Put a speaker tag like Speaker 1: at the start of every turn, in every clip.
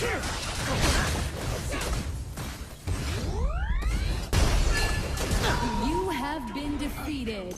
Speaker 1: You have been defeated.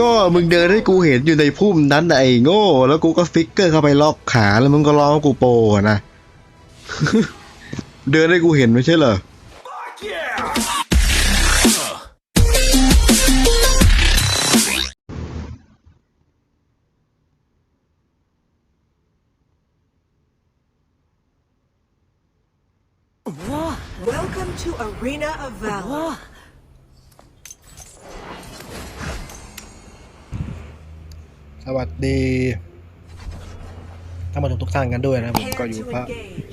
Speaker 2: ก็มึงเดินให้กูเห็นอยู่ในพุ่มนั้นไอ้โง่ แล้วกูก็ฟิกเกอร์เข้าไปล็อกขาแล้วมึงก็ร้องกูโปนะ เดินให้กูเห็นไม่ใช่เหรอ
Speaker 3: Welcome to Arena of Valor.
Speaker 4: สวัสดีท่านผู้ชมทุกท่านกันด้วยนะผมก็อยู่พระ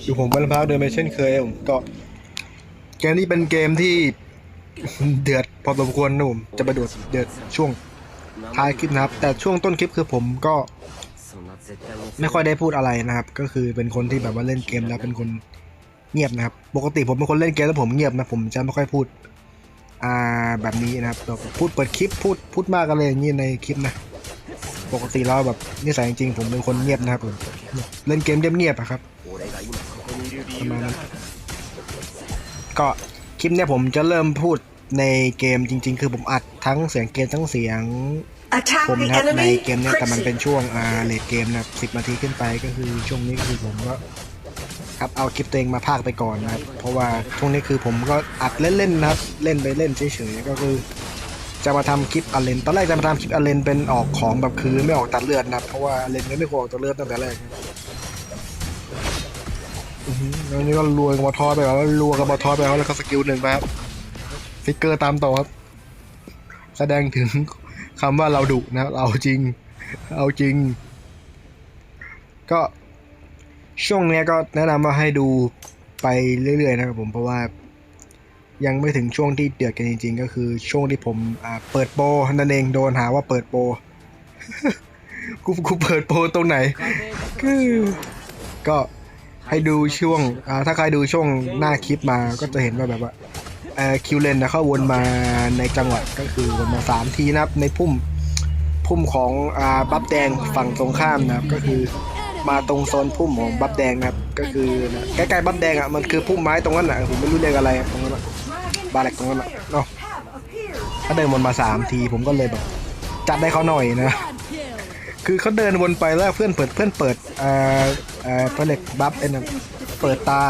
Speaker 4: อยู่ผมวันพระเดิมเช่นเคยผมก็เกมนี้เป็นเกมที่เดือดพอสมควรนะผมจะไปดูเดือดช่วงท้ายคลิปนะครับ แต่ช่วงต้นคลิปคือผมก็ ไม่ค่อยได้พูดอะไรนะครับ ก็คือเป็นคนที่แบบว่าเล่นเกมแล้วเป็นคนเงียบนะครับ ปกติผมเป็นคนเล่นเกมแล้วผมเงียบนะผมจะไม่ค่อยพูดอ่าแบบนี้นะครับแบบพูดเปิดคลิปพูดพูดมากอะไรอย่างนี้ในคลิปนะ ปกติเราแบบนิสัยจริงๆผมเป็นคนเงียบนะครับผมเล่นเกมเงียบๆอะครับประมาณนั้นก็คลิปเนี้ยผมจะเริ่มพูดในเกมจริง ๆ คือผมอัดทั้งเสียงเกมทั้งเสียง
Speaker 3: Attack
Speaker 4: ผม
Speaker 3: the
Speaker 4: นะครับใน
Speaker 3: enemy.
Speaker 4: เกมเนี้ยแต่มันเป็น
Speaker 3: Crimson.
Speaker 4: ช่วงอ่าเลดเกมนะครับสิบนาทีขึ้นไปก็คือช่วงนี้ก็คือผมก็ครับเอาคลิปตัวเองมาพากไปก่อนนะครับเพราะว่าช่วงนี้คือผมก็อัดเล่นๆนะครับเล่นไปเล่นเฉยๆก็คือ จะมาทำคลิปอเลนตอนแรกจะมาทำคลิปอเลนเป็นออกของแบบคือไม่ออกตัดเลือดนะครับเพราะว่าอเลนก็ไม่ควรออกตัดเลือดตั้งแต่แรกอือหือแล้วนี่ก็รัวกับบอทอไปแล้วรัวกับบอทอไปแล้วแล้วก็สกิลหนึ่งไปครับฟิกเกอร์ตามต่อครับ แสดงถึงคำว่าเราดุนะเราจริง เอาจริง ก็ช่วงนี้ก็แนะนำว่าให้ดูไปเรื่อยๆนะครับผมเพราะว่า ยังไม่ถึงช่วงที่เดือดกันจริงๆ ก็คือช่วงที่ผมเปิดโปรนั่นเองโดนหาว่าเปิดโปรกูกูเปิดโปรตรงไหนคือก็ให้ดูช่วงถ้าใครดูช่วงหน้าคลิปมาก็จะเห็นว่าแบบว่าคิวเลนนะเขาวนมาในจังหวะก็คือวนมาสามทีนะครับในพุ่มพุ่มของบัฟแดงฝั่งตรงข้ามนะครับก็คือมาตรงโซนพุ่มของบัฟแดงนะครับ ก็คือใกล้ๆบัฟแดงอะมันคือพุ่มไม้ตรงนั้นอะผมไม่รู้เรียกอะไรตรงนั้นอะ บาแหลกตรงนั้นอะเนาะเขาเดินวนมาสามทีผมก็เลยแบบจัดได้เขาหน่อยนะ
Speaker 1: Quad kill.
Speaker 4: คือเขาเดินวนไปแล้วเพื่อนเปิดเพื่อนเปิดเอ่อเอ่อเพื่อนเล็กบัฟไอ้นั่นเปิดตา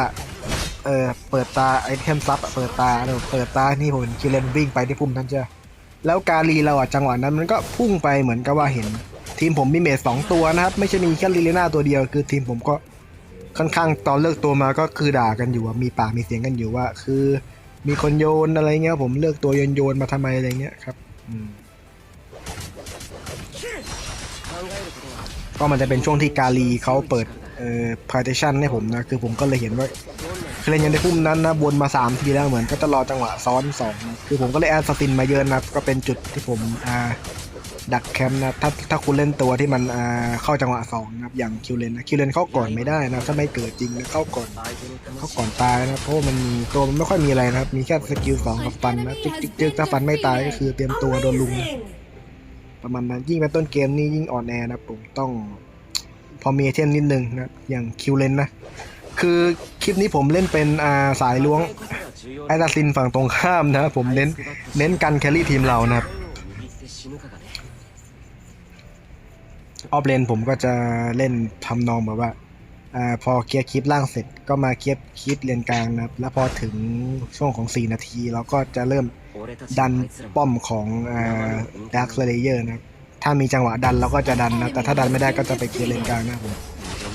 Speaker 4: เออเปิดตาไอเทมซับอะเปิดตาเนอะเปิดตานี่ผมเห็นคิวเลนวิ่งไปที่พุ่มนั้นจ้ะแล้วการีเราอะจังหวะนั้นมันก็พุ่งไปเหมือนกับว่าเห็น ทีมผมมีเมจสองตัวนะครับ ไม่ใช่มีแค่ลีเลน่าตัวเดียว คือทีมผมก็ค่อนข้างตอนเลือกตัวมาก็คือด่ากันอยู่อะมีปากมีเสียงกันอยู่ว่า คือ มีคนโยนอะไรเงี้ยผมเลือกตัวโยนโยนๆมาทำไมอะไรเงี้ยครับอืมก็มันจะเป็นช่วงที่กาลีเขาเปิดเอ่อ partition ให้ผมนะ คือผมก็เลยเห็นว่าคือเล่นยังในพุ่มนั้นนะวนมาสามทีแล้วเหมือนก็จะรอจังหวะซ้อนสองนะคือผมก็เลยแอดสตินมาเยอะนะก็เป็นจุดที่ผมอ่า ดักแคมป์นะถ้าถ้าคุณเล่นตัวที่มันเข้าจังหวะสองนะครับอย่างคิวเลนนะคิวเลนเข้าก่อนไม่ได้นะถ้าไม่เกิดจริงนะเข้าก่อนเข้าก่อนตายนะเพราะมันตัวมันไม่ค่อยมีอะไรนะครับ มีแค่สกิลสองกับฟันนะจิ๊กจิ๊กจิ๊กถ้าฟันไม่ตายก็คือเตรียมตัวโดนลุมประมาณนั้นยิ่งเป็นต้นเกมนี่ยิ่งอ่อนแอนะผมต้อง พอมีเทมนิดนึงนะอย่างคิวเลนนะคือคลิปนี้ผมเล่นเป็นอาสายล้วงไอตาซินฝั่งตรงข้ามนะผมเน้นเน้นกันแครี่ทีมเรานะครับ ออฟเลนผมก็จะเล่นทำนองแบบว่าอ่าพอเคลียร์คลิปล่างเสร็จก็มาเคลียร์คลิปเลนกลางนะครับ แล้วพอถึงช่วงของ 4 นาที เราก็จะเริ่มดันป้อมของดาร์คเลเยอร์นะครับถ้ามีจังหวะดันเราก็จะดันนะ แต่ถ้าดันไม่ได้ก็จะไปเคลียร์เลนกลางนะครับผม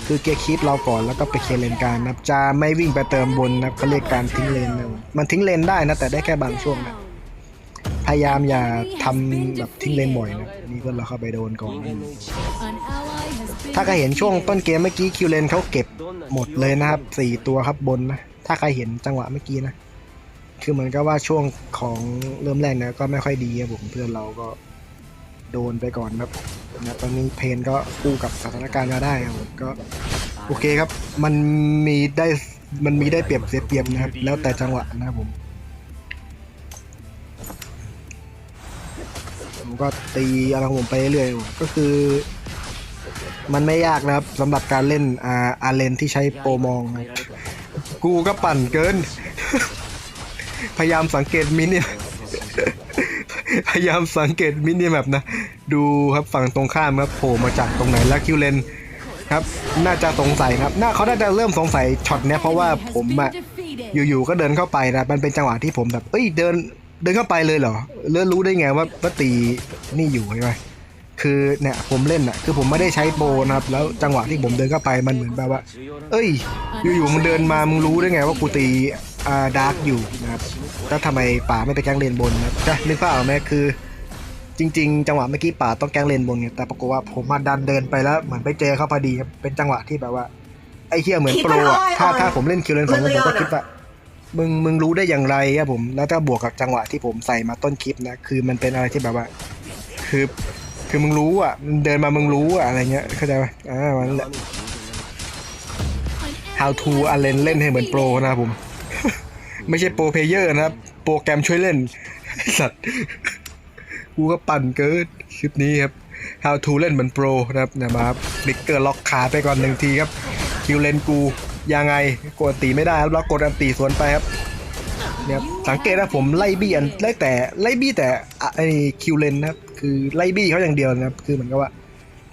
Speaker 4: คือเกียร์คีปเราก่อนแล้วก็ไปเคลียร์เลนกลางนะครับจะไม่วิ่งไปเติมบนนะครับเขาเรียกการทิ้งเลนนะมันทิ้งเลนได้นะแต่ได้แค่บางช่วงนะ ยายามอย่าทำแบบทิ้งเลนบ่อยนะนี่เพื่อนเราเข้าไปโดนก่อน ถ้าใครเห็นช่วงต้นเกมเมื่อกี้คิวเลนเขาเก็บหมดเลยนะครับสี่ตัวครับบนนะ ถ้าใครเห็นจังหวะเมื่อกี้นะ คือเหมือนกับว่าช่วงของเริ่มแรกนะก็ไม่ค่อยดีครับผมเพื่อนเราก็โดนไปก่อนครับนะตอนนี้เพนก็กู้กับสถานการณ์มาได้ครับก็โอเคครับ มันมีได้มันมีได้เปรียบเสียเปรียบนะครับ แล้วแต่จังหวะนะครับผม ก็ตีอะไรของผมไปเรื่อยๆก็คือ มันไม่ยากนะครับสำหรับการเล่นอาอาเลนที่ใช้โปรมองนะกูก็ปั่นเกิน พยายามสังเกตมินิพยายามสังเกตมินิแมปนะ ดูครับฝั่งตรงข้ามครับโผล่มาจากตรงไหนแล้วคิวเลนครับ น่าจะสงสัยครับน่าเขาน่าจะเริ่มสงสัยช็อตเนี้ยเพราะว่าผมอะอยู่ๆก็เดินเข้าไปนะมันเป็นจังหวะที่ผมแบบเอ้ยเดิน เดินเข้าไปเลยเหรอเลื่อรู้ได้ไงว่าว่าตีนี่อยู่ใช่ไหมคือเนี่ยผมเล่นอะคือผมไม่ได้ใช้โปรนะครับ แล้วจังหวะที่ผมเดินเข้าไปมันเหมือนแบบว่า เอ้ย อยู่ๆมึงเดินมามึงรู้ได้ไงว่ากูตีอ่าดาร์กอยู่นะครับแล้วทำไมป่าไม่ไปแกล้งเลนบนนะครับจะนึกภาพออกไหมคือจริงๆ จังหวะเมื่อกี้ป่าต้องแกล้งเลนบนไงแต่ปรากฏว่าผมมาดันเดินไปแล้วเหมือนไปเจอเขาพอดีครับเป็นจังหวะที่แบบว่าไอ้เฮียเหมือนโปรอะถ้าถ้าผมเล่นคิวเลนผมผมก็คิดว่า มึงมึงรู้ได้อย่างไรครับผม แล้วถ้าบวกกับจังหวะที่ผมใส่มาต้นคลิปนะ คือมันเป็นอะไรที่แบบว่า คือคือมึงรู้อะมึงเดินมามึงรู้อะอะไรเงี้ยเข้าใจไหมอ่ามันแหละ how to อเลนเล่นให้เหมือนโปรนะครับผม ไม่ใช่โปรเพเยอร์นะครับ โปรแกรมช่วยเล่นสัตว์กูก็ปั่นเกินคลิปนี้ครับ how to เล่นเหมือนโปรนะครับนะมาบิ๊กเกอร์ล็อกขาไปก่อนหนึ่งทีครับคิวเลนกู ยังไงกดอันตีไม่ได้ครับแล้วกดอันตีสวนไปครับเนี่ยครับสังเกตนะผมไล่บี้อันไล่แต่ไล่บี้แต่ไอคิวเลนนะครับคือไล่บี้เขาอย่างเดียวนะครับ คือเหมือนกับว่า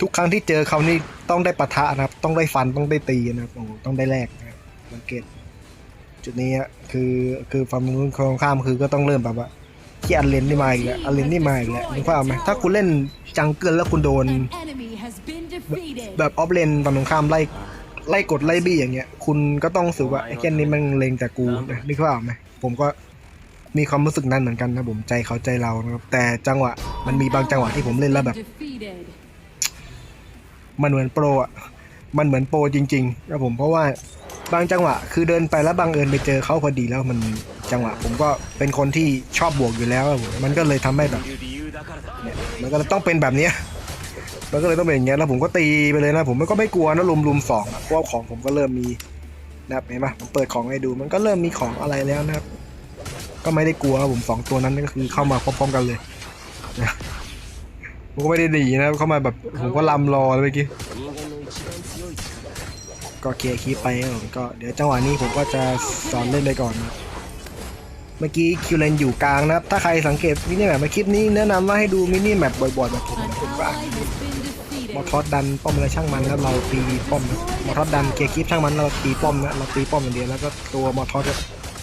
Speaker 4: ทุกครั้งที่เจอเขานี่ต้องได้ปะทะนะครับ ต้องได้ฟันต้องได้ตีนะครับโอ้ต้องได้แลกนะครับสังเกต จุดนี้คือคือฝั่งนู้นของข้ามคือก็ต้องเริ่มแบบว่าที่อันเลนนี่มาอีกแล้วอันเลนนี่มาอีกแล้วนึกภาพออกไหมถ้าคุณเล่นจังเกิลแล้วคุณโดน แบบออฟเลนฝั่งตรงข้ามไล่ ไล่กดไล่บี้อย่างเงี้ย คุณก็ต้องรู้สึกว่าไอ้แค่นี้มันเลงแต่กูนะนึกภาพออกไหมผมก็มีความรู้สึกนั้นเหมือนกันนะผมใจเขาใจเรานะครับแต่จังหวะมันมีบางจังหวะที่ผมเล่นแล้วแบบ
Speaker 1: Defeated.
Speaker 4: มันเหมือนโปรอะ มันเหมือนโปรจริงๆนะผมเพราะว่าบางจังหวะ คือเดินไปแล้วบังเอิญไปเจอเขาพอดีแล้วมันจังหวะ ผมก็เป็นคนที่ชอบบวกอยู่แล้วอะผมมันก็เลยทำให้แบบเนี่ยมันก็เลยต้องเป็นแบบเนี้ย มันก็เลยต้องเป็นอย่างเงี้ยแล้วผมก็ตีไปเลยนะผมก็ไม่กลัวนะลุมลุมสองพราะว่าของผมก็เริ่มมีนะครับเห็นปะผมเปิดของให้ดูมันก็เริ่มมีของอะไรแล้วนะครับ ก็ไม่ได้กลัวผมสองตัวนั้นก็คือเข้ามาพร้อมๆกันเลยนะผมก็ไม่ได้หนีนะเข้ามาแบบผมก็ลำรอเลยเมื่อกี้ก็เคลียร์คลิปไปผมก็เดี๋ยวจังหวะนี้ผมก็จะสอนเล่นไปก่อนนะเมื่อกี้คิวเลนอยู่กลางนะครับ ถ้าใครสังเกตมินิแมปในคลิปนี้แนะนำว่าให้ดูมินิแมปบ่อยๆแบบผมนะผมก็
Speaker 1: ally has been defeated.
Speaker 4: มอทอสดันป้อมอะไรช่างมันแล้วเราตีป้อมมอทอสดันเคลียร์คลิปช่างมันเราตีป้อมนะเราตีป้อมอย่างเดียวแล้วก็ตัวมอทอส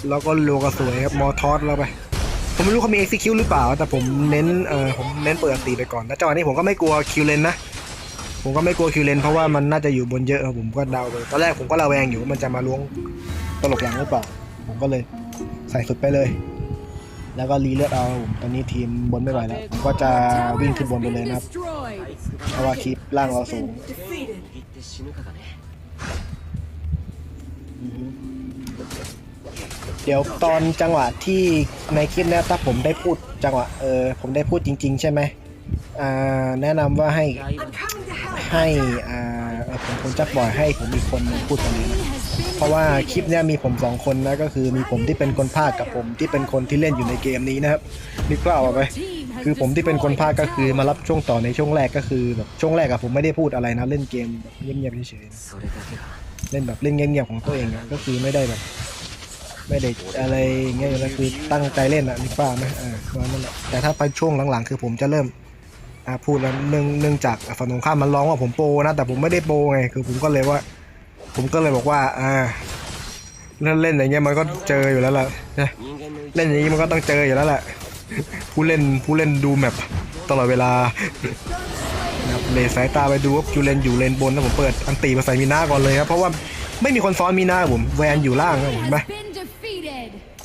Speaker 4: แล้วก็โลกระสวยครับมอทอสเราไปผมไม่รู้เขามี execute หรือเปล่า แต่ผมเน้นเออผมเน้นเปิดตีไปก่อนแล้วจังหวะนี้ผมก็ไม่กลัวคิวเลนนะผมก็ไม่กลัวคิวเลนเพราะว่ามันน่าจะอยู่บนเยอะครับผมก็เดาไปตอนแรกผมก็ระแวงอยู่ว่ามันจะมาล้วงตลกหลังหรือเปล่าผมก็เลยใส่สุดไปเลย แล้วก็รีเลือดเอาตอนนี้ทีมบนไม่ไหวแล้วผมก็จะวิ่งขึ้นบนไปเลยนะครับ เพราะว่าคลิปล่างเราสูงเดี๋ยวตอนจังหวะที่ในคลิปนี้ยถ้าผมได้พูดจังหวะเออผมได้พูดจริง ๆ ใช่ไหมอ่าแนะนำว่าให้ให้อ่าผมผมจะปล่อยให้ผมมีคนพูดตรงนี้นะ เพราะว่าคลิปเนี้ยมีผมสองคนนะก็คือมีผมที่เป็นคนภาคกับผมที่เป็นคนที่เล่นอยู่ในเกมนี้นะครับนึกภาพออกไหม
Speaker 1: team has
Speaker 4: คือผมที่เป็นคนภาคก็คือมารับช่วงต่อในช่วงแรกก็คือแบบช่วงแรกอะผมไม่ได้พูดอะไรนะเล่นเกมแบบเงียบๆเฉยๆเล่นแบบเล่นเงียบๆของตัวเองอะก็คือไม่ได้แบบ ไม่ได้อะไรเงี้ยแล้วคือตั้งใจเล่นอะนึกภาพไหมอ่าประมานั่นแหละแต่ถ้าไปช่วงหลังๆ คือผมจะเริ่มอ่าพูดแล้วเนื่องเนื่องจากฝั่งตรงข้ามมันร้องว่าผมโปนะแต่ผมไม่ได้โปไงคือผมก็เลยว่า ผมก็เลยบอกว่าอ่าเล่นเล่นอย่างเงี้ยมันก็เจออยู่แล้วล่ะนะเล่นอย่างงี้มันก็ต้องเจออยู่แล้วแหละผู้เล่นผู้เล่นดูแมปตลอดเวลานะครับเลสสายตาไปดูว่าจูเลนอยู่เลนบนนะผมเปิดอันตีมาใส่มีนาก่อนเลยครับเพราะว่าไม่มีคนซ้อนมีนาผมแวนอยู่ล่างครับผมไหม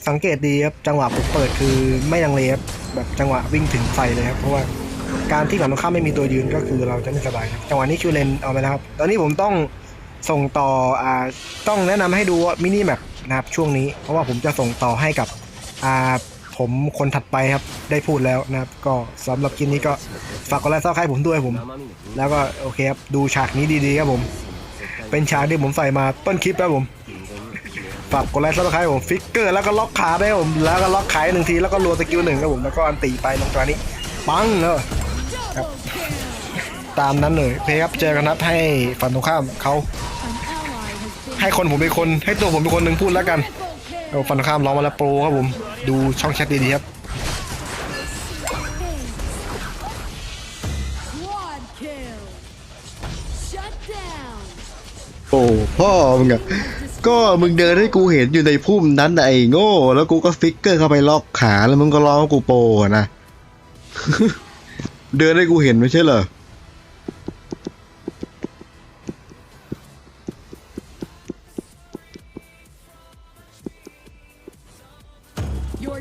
Speaker 4: สังเกตดีครับจังหวะผมเปิดคือไม่ลังเลครับแบบจังหวะวิ่งถึงไฟเลยครับเพราะว่าการที่ฝั่งตรงข้ามไม่มีตัวยืนก็คือเราจะไม่สบายครับจังหวะนี้คิวเลนเอาไปแล้วครับตอนนี้ผมต้อง ส่งต่ออ่าต้องแนะนำให้ดูมินิแมปนะครับช่วงนี้ เพราะว่าผมจะส่งต่อให้กับอ่าผมคนถัดไปครับได้พูดแล้วนะครับ ก็สำหรับคลิปนี้ก็ฝากกดไลค์ซับสไครต์ผมด้วยผม แล้วก็โอเคครับดูฉากนี้ดีๆครับผม เป็นฉากที่ผมใส่มาต้นคลิปครับผมฝากกดไลค์ซับสไครต์ผมฟิกเกอร์แล้วก็ล็อกขาได้ผมแล้วก็ล็อกขายหนึ่งทีแล้วก็รัวสกิลหนึ่งครับผมแล้วก็อันตีไปตรงตัวนี้ปังเนอะครับ ตามนั้นเลยเพครับเจอกันนัดให้ฝั่งตรงข้ามเขาให้คนผมเป็นคน ให้ตัวผมเป็นคนหนึ่งพูดแล้วกัน
Speaker 1: triple
Speaker 4: เอาฝั่งตรงข้ามร้องมาแล้วโปรครับผมดูช่องแชทดีๆครับ
Speaker 2: โอ้พ่อมึงอะก็มึงเดินให้กูเห็นอยู่ในพุ่มนั้นไอ้โง่ แล้วกูก็ฟิกเกอร์เข้าไปล็อกขาแล้วมึงก็ร้องกูโปอะนะ เดินให้กูเห็นไม่ใช่เหรอ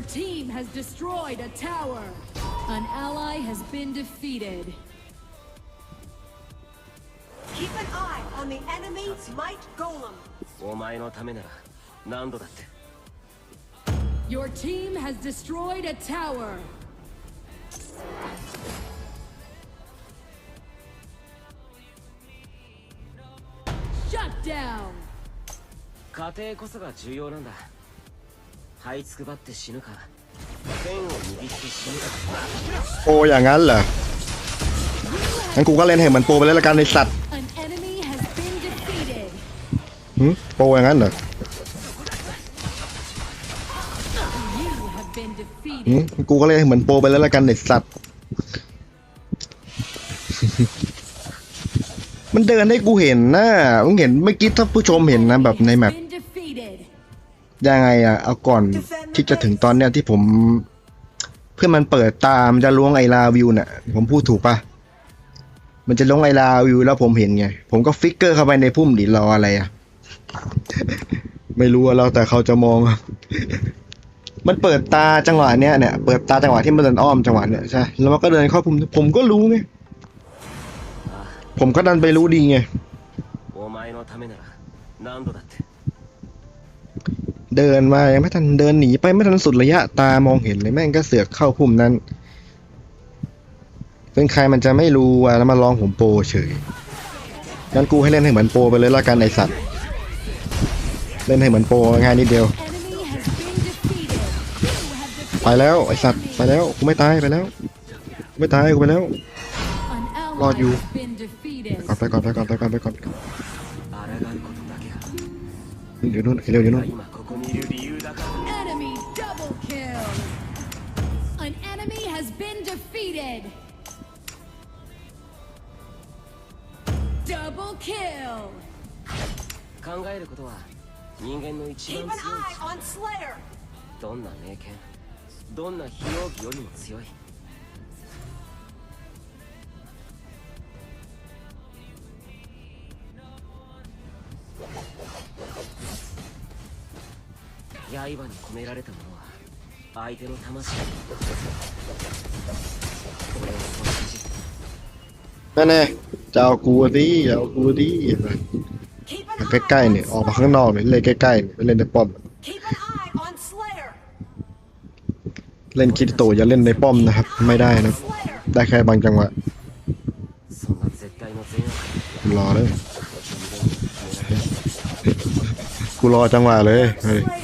Speaker 1: Your team has destroyed a tower. An ally has been defeated.
Speaker 3: Keep an eye on the enemy's might golem.
Speaker 5: お前のためなら何度だって
Speaker 1: Your team has destroyed a tower. Shut down.
Speaker 5: 家庭こそが重要なんだ 這いつくばって死ぬか剣を握って死ぬか
Speaker 2: โปอย่างนั้นเหรองั้นกูก็เล่นให้เหมือนโปไปเลยละกันในสัตว์
Speaker 1: An enemy has been defeated.
Speaker 2: หึโปอย่างนั้นเหรอ
Speaker 1: You have been
Speaker 2: หึ
Speaker 1: defeated.
Speaker 2: กูก็เล่นให้เหมือนโปไปเลยละกันในสัตว์ มันเดินให้กูเห็นนะมึงเห็นเมื่อกี้ถ้าผู้ชมเห็นนะแบบในแมป
Speaker 1: Been defeated.
Speaker 2: ยังไงอะเอาก่อนที่จะถึงตอนเนี้ยที่ผม เพื่อนมันเปิดตามนจะล้วงไอลาวิวน่ะ ผมพูดถูกปะมันจะล้วงไอลาวิวแล้วผมเห็นไง ผมก็ฟิกเกอร์เข้าไปในพุ่มดิรออะไรอะ ไม่รู้อะแล้วแต่เขาจะมองอะ มันเปิดตาจังหวะเนี้ยเนี่ยเปิดตาจังหวะที่มันเดินอ้อมจังหวะเนี้ยใช่แล้วมันก็เดินเข้าพุ่มผมก็รู้ไงผมก็ดันไปรู้ดีไง
Speaker 5: お前のためなら何度だって
Speaker 2: เดินมายังไม่ทันเดินหนีไปไม่ทันสุดระยะตามองเห็นเลยแม่งก็เสือกเข้าพุ่มนั้นเป็นใครมันจะไม่รู้อะแล้วมาลองผมโปเฉยงั้นกูให้เล่นให้เหมือนโปไปเลยละกันไอสัตว์ เล่นให้เหมือนโปง่ายนิดเดียว ไปแล้วไอสัตว์ไปแล้วกูไม่ตายไปแล้วไม่ตายกูไปแล้วรอ
Speaker 1: ดอยู่
Speaker 2: ก่อนไปก่อนไปก่อนไปก่อนไปก่อนเดี๋ยวนู้นเดี๋ยวนู้น
Speaker 5: いる理由だから
Speaker 1: Enemy double kill. An enemy has been defeated. Double kill.
Speaker 5: 考えることは人間の一番強い.どんな名剣どんな非容疑よりも強い刃に込められたものは相手の魂俺をそう信じる
Speaker 2: นั่นแน่จะเอากูดิจะเอากูดิ
Speaker 3: Keep
Speaker 2: มา
Speaker 3: an
Speaker 2: ใกล้
Speaker 3: eye
Speaker 2: ๆ
Speaker 3: on
Speaker 2: เนี่ยออกมาข้างนอกเลยเล่นใกล้ๆเนี่ยไปเล่นในป้อม
Speaker 3: Keep an eye on Slayer.
Speaker 2: เล่นคิดโตอย่าเล่นในป้อมนะครับ ไม่ได้นะ
Speaker 3: Slayer.
Speaker 2: ได้แค่บางจังหวะ
Speaker 5: そんな絶対の善悪
Speaker 2: รอเลย
Speaker 5: 人間に決められる
Speaker 2: กูรอจังหวะเลยเฮ้ย
Speaker 3: Slayer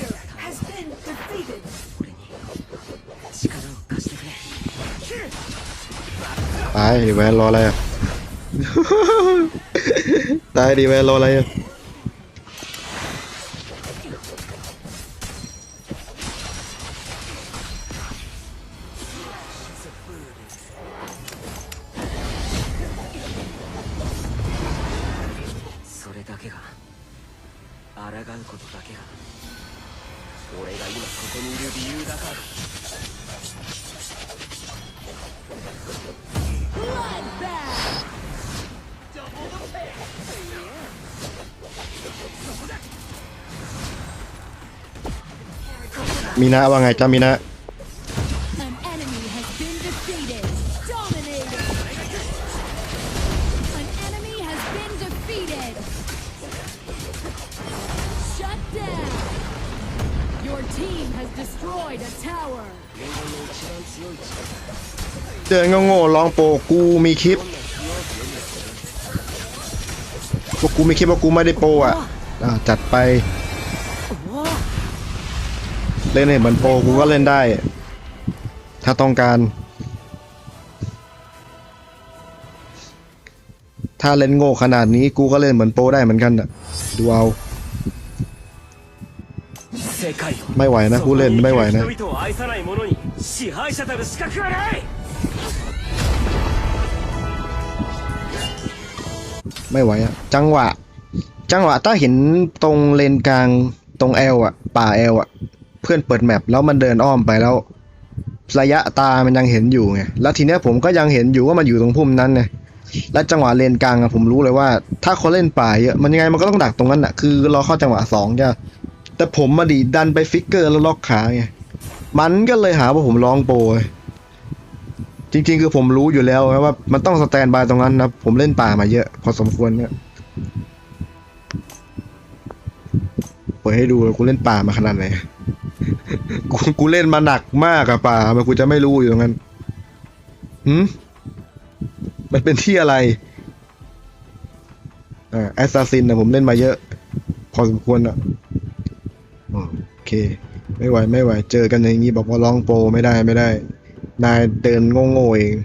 Speaker 2: ตายดิแวนรออะไรอะ ตายดิแวนรออะไรอะ
Speaker 4: มีนะว่าไงจ้ามีนะ
Speaker 1: An enemy has been defeated. Dominated. An enemy has been defeated. Shut down. Your team has destroyed a tower.
Speaker 4: เดินโง่ๆร้องโปรกูมีคลิปพวกกูมีคลิปว่ากูไม่ได้โปรอะอ่าจัดไป เล่นเหมือนโปรกูก็เล่นได้ ถ้าต้องการ ถ้าเล่นโง่ขนาดนี้กูก็เล่นเหมือนโปรได้เหมือนกันอะดูเอาไม่ไหวนะกูเล่นไม่ไหวนะไม่ไหวอะจังหวะ จังหวะถ้าเห็นตรงเลนกลางตรงเอลอะป่าเอลอะ พื่อนเปิดแมปแล้วมันเดินอ้อมไปแล้ว ระยะตามันยังเห็นอยู่ไงแล้วทีเนี้ยผมก็ยังเห็นอยู่ว่ามันอยู่ตรงพุ่มนั้นไงและจังหวะเลนกลางอะผมรู้เลยว่า ถ้าคนเล่นป่าเยอะมันยังไงมันก็ต้องดักตรงนั้นอะคือรอเข้าจังหวะสองจ้ะแต่ผมมาดีดดันไปฟิกเกอร์แล้วล็อกขาไงมันก็เลยหาว่าผมร้องโปรจริง ๆ คือผมรู้อยู่แล้วนะว่า มันต้องสแตนบายตรงนั้นนะผมเล่นป่ามาเยอะ พอสมควรเนี่ยเปิดให้ดูเลยกูเล่นป่ามาขนาดไหน กูกูเล่นมาหนักมากอะป่ามันกูจะไม่รู้อยู่ตรงนั้นหืมมันเป็นที่อะไรอ่าแอสซัสซินนะผมเล่นมาเยอะ พอสมควรอะโอเค ไม่ไหว ไม่ไหว เจอกันอย่างนี้บอกว่าร้องโปรไม่ได้ไม่ได้ นายเดินโง่ๆเอง